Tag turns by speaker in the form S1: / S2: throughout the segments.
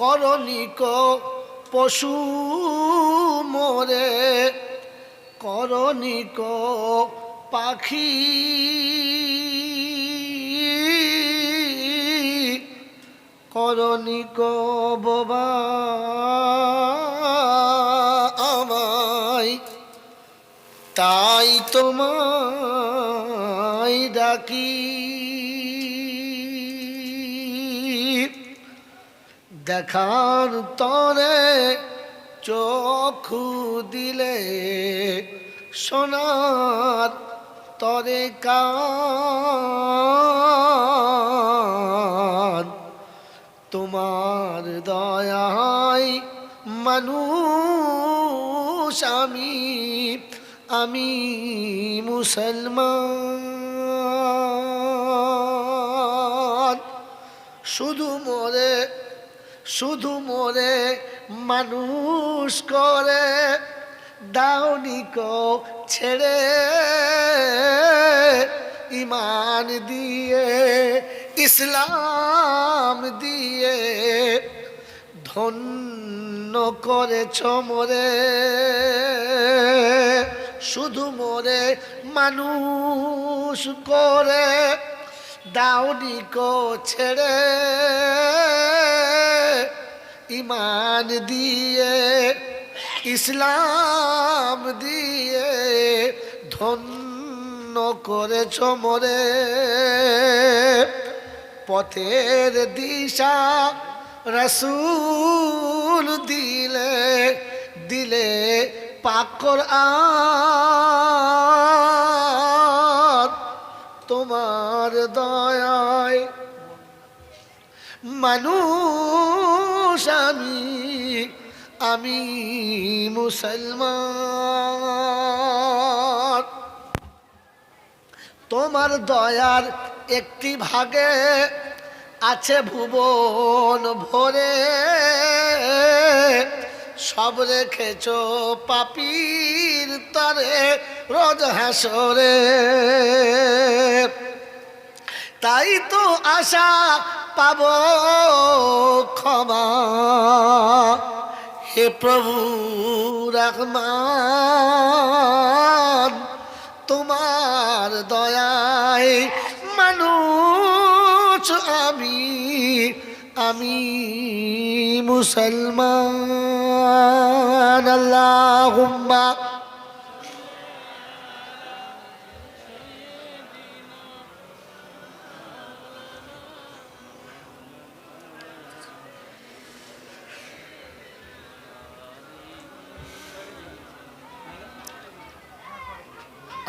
S1: করণিক পশু মরে করণিক পাখি। করণিক বাবা আমায় তাই তোমায় ডাকি। দেখার তরে চক্ষু দিলে সোনার তরে কান। তোমার দয়ায় মানুষ আমি আমি মুসলমান। শুধু মরে শুধু মরে মানুষ করে দাউনিক ছেড়ে। ইমান দিয়ে, ইসলাম দিয়ে ধন্য করেছ মোরে। শুধু মোরে মানুষ করে দাউনিক ছেড়ে। ইমান দিয়ে, ইসলাম দিয়ে ধন্য করেছ মোরে। পথের দিশা রসুল দিলে দিলে পাকর তোমার দয়ায় মানুষ আমি আমি মুসলমান। তোমার দয়ার একটি ভাগে আছে ভুবন ভরে। সব রেখেছ পাপির তরে, রোজ হাসরে। তাই তো আশা পাব ক্ষমা। হে প্রভু রহমান তোমার দয়ায় মানুষ আমি আমি মুসলমান। আল্লাহ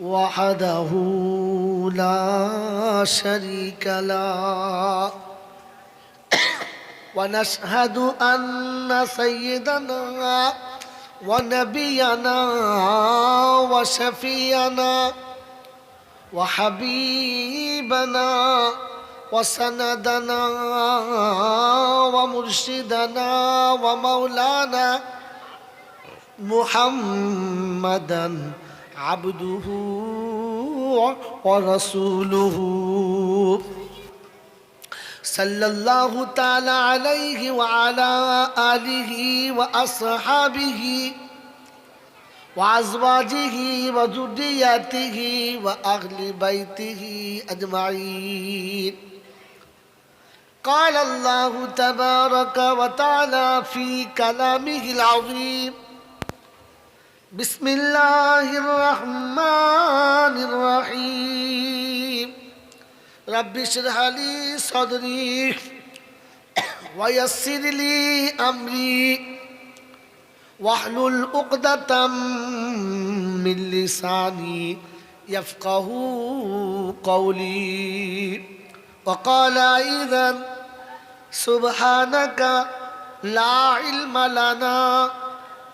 S1: وحده لا شريك له. ونشهد أن سيدنا ونبينا وشفينا وحبيبنا وسندنا ومرشدنا ومولانا محمدا عبده ورسوله. صلى الله تعالى عليه وعلى آله وأصحابه وأزواجه وذرياته وأهل بيته أجمعين. قال الله تبارك وتعالى في كلامه العظيم بسم الله الرحمن الرحيم رب اشرح لي صدري ويسر لي أمري واحلل عقدة من لساني يفقه قولي وقال أيضا سبحانك لا علم لنا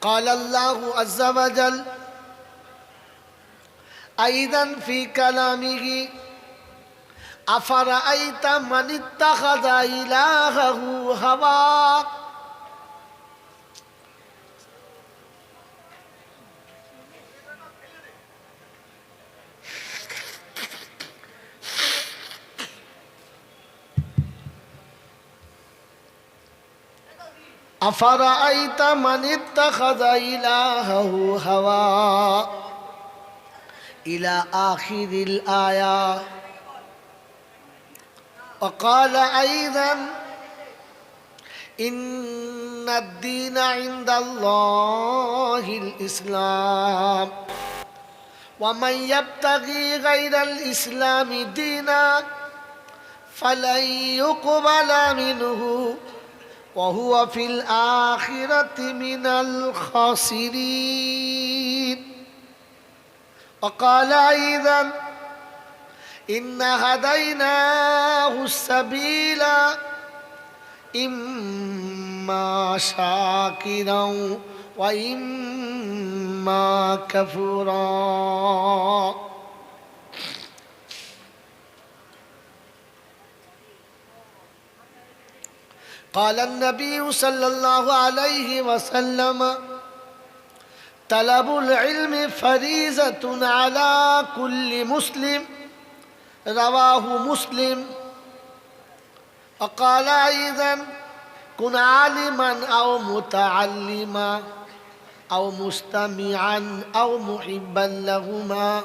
S1: قال الله عز وجل أيضا في كلامه أفرأيت من اتخذ إلهه هواه أفرأيت من اتخذ إلهه هوى؟ إلى آخر الآية. وقال أيضا إن الدين عند الله الإسلام. ومن يبتغي غير الإسلام دينا فلن يقبل منه وهو في الآخرة من الخاسرين. وقال أيضا إن هديناه السبيل إما شاكرا وإما كفورا قال النبي صلى الله عليه وسلم طلب العلم فريزة على كل مسلم رواه مسلم. وقال أيضا كن عالما أو متعلما أو مستمعا أو محبا لهما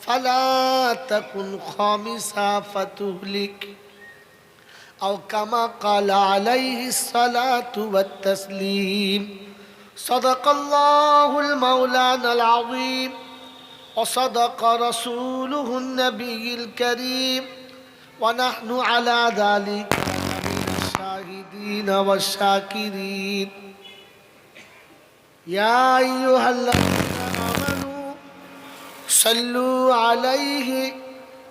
S1: فلا تكن خامسا فتهلك. أو كما قال عليه الصلاة والتسليم. صدق الله المولانا العظيم. وصدق رسوله النبي الكريم. ونحن على ذلك الشاهدين والشاكرين. يا أيها الذين آمنوا صلوا عليه